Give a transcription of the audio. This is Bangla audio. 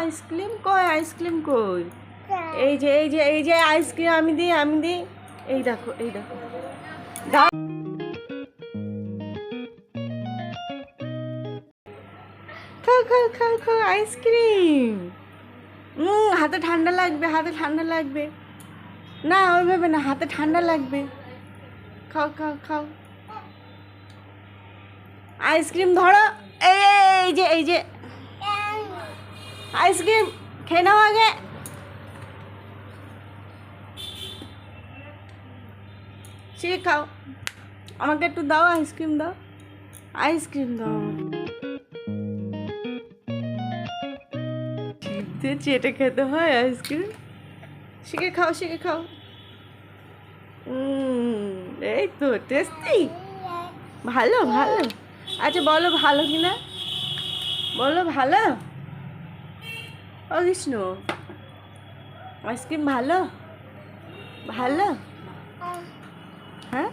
আইসক্রিম? কই আইসক্রিম কই? এই যে এই যে এই যে আইসক্রিম আমি দিই আমি দিই। এই দেখো এই দেখো। খাও খাও খাও খাও আইসক্রিম। হুম হাতে ঠান্ডা লাগবে হাতে ঠান্ডা লাগবে। না ওইভাবে না হাতে ঠান্ডা লাগবে। খাও খাও খাও। আইসক্রিম ধরো। এই এই যে এই যে। আইসক্রিম খেয়ে নাও আগে। সে খাও। আমাকে একটু দাও আইসক্রিম দাও। আইসক্রিম দাও আমাকে। চেটে খেতে হয় আইসক্রিম? শিখে খাও শিখে খাও। এই তো টেস্টি ভালো ভালো। আচ্ছা বলো ভালো কি না বলো ভালো। ও কৃষ্ণ আইসক্রিম ভালো? ভালো? হ্যাঁ।